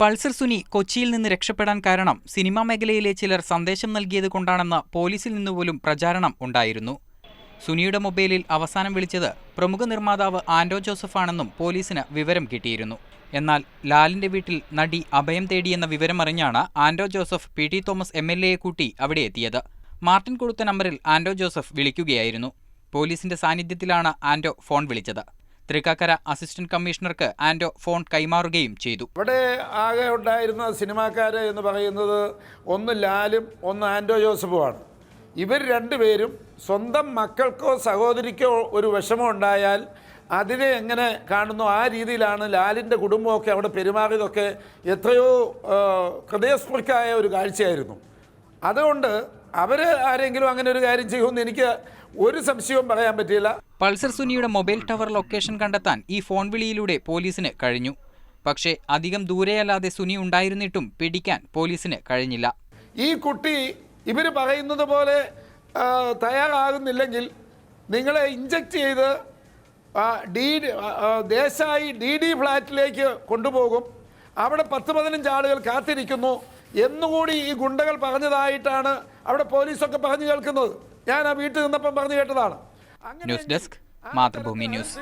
Pulsar Suni കൊച്ചിയിൽ നിന്ന് രക്ഷപ്പെടാൻ കാരണം സിനിമാ മേഖലയിലെ ചിലർ സന്ദേശം നൽകിയത് കൊണ്ടാണെന്ന പോലീസിൽ നിന്നുപോലും പ്രചാരണം ഉണ്ടായിരുന്നു. സുനിയുടെ മൊബൈലിൽ അവസാനം വിളിച്ചത് പ്രമുഖ നിർമ്മാതാവ് ആൻഡോ ജോസഫാണെന്നും പോലീസിന് വിവരം കിട്ടിയിരുന്നു. എന്നാൽ ലാലിന്റെ വീട്ടിൽ നടി അഭയം തേടിയെന്ന വിവരമറിഞ്ഞാണ് Anto Joseph P T Thomas M L എയെ കൂട്ടി അവിടെ എത്തിയത്. മാർട്ടിൻ കൊടുത്ത നമ്പറിൽ ആൻഡോ ജോസഫ് വിളിക്കുകയായിരുന്നു. പോലീസിന്റെ സാന്നിധ്യത്തിലാണ് ആൻഡോ ഫോൺ വിളിച്ചത്. തൃക്കാക്കര അസിസ്റ്റന്റ് കമ്മീഷണർക്ക് ആൻഡോ ഫോൺ കൈമാറുകയും ചെയ്തു. ഇവിടെ ആകെ ഉണ്ടായിരുന്ന സിനിമാക്കാര് എന്ന് പറയുന്നത് ഒന്ന് ലാലും ഒന്ന് ആൻഡോ ജോസഫുമാണ്. ഇവർ രണ്ടുപേരും സ്വന്തം മക്കൾക്കോ സഹോദരിക്കോ ഒരു വിഷമം ഉണ്ടായാൽ അതിനെ എങ്ങനെ കാണുന്നു? ആ രീതിയിലാണ് ലാലിന്റെ കുടുംബമൊക്കെ അവിടെ പെരുമാറിയതൊക്കെ എത്രയോ ഹൃദയസ്പൃക്കായ ഒരു കാഴ്ചയായിരുന്നു. അതുകൊണ്ട് അവർ ആരെങ്കിലും അങ്ങനെ ഒരു കാര്യം ചെയ്യുമെന്ന് എനിക്ക് ഒരു സംശയവും പറയാൻ പറ്റില്ല പൾസർ സുനിയുടെ മൊബൈൽ ടവർ ലൊക്കേഷൻ കണ്ടെത്താൻ ഈ ഫോൺ വിളിയിലൂടെ പോലീസിന് കഴിഞ്ഞു. പക്ഷേ അധികം ദൂരെയല്ലാതെ സുനി ഉണ്ടായിരുന്നിട്ടും പിടിക്കാൻ പോലീസിന് കഴിഞ്ഞില്ല. ഈ കുട്ടി ഇവർ പറയുന്നത് പോലെ തയ്യാറാകുന്നില്ലെങ്കിൽ നിങ്ങളെ ഇഞ്ചക്ട് ചെയ്ത് ഡി ദേശായി ഡി ഡി ഫ്ലാറ്റിലേക്ക് കൊണ്ടുപോകും. അവിടെ പത്ത് പതിനഞ്ച് ആളുകൾ കാത്തിരിക്കുന്നു. എന്നുകൂടി ഈ ഗുണ്ടകൾ പറഞ്ഞതായിട്ടാണ് അവിടെ പോലീസൊക്കെ പറഞ്ഞു കേൾക്കുന്നത്. ഞാൻ ആ വീട്ടിൽ നിന്നപ്പം പറഞ്ഞു കേട്ടതാണ്. News desk Mathrubhumi news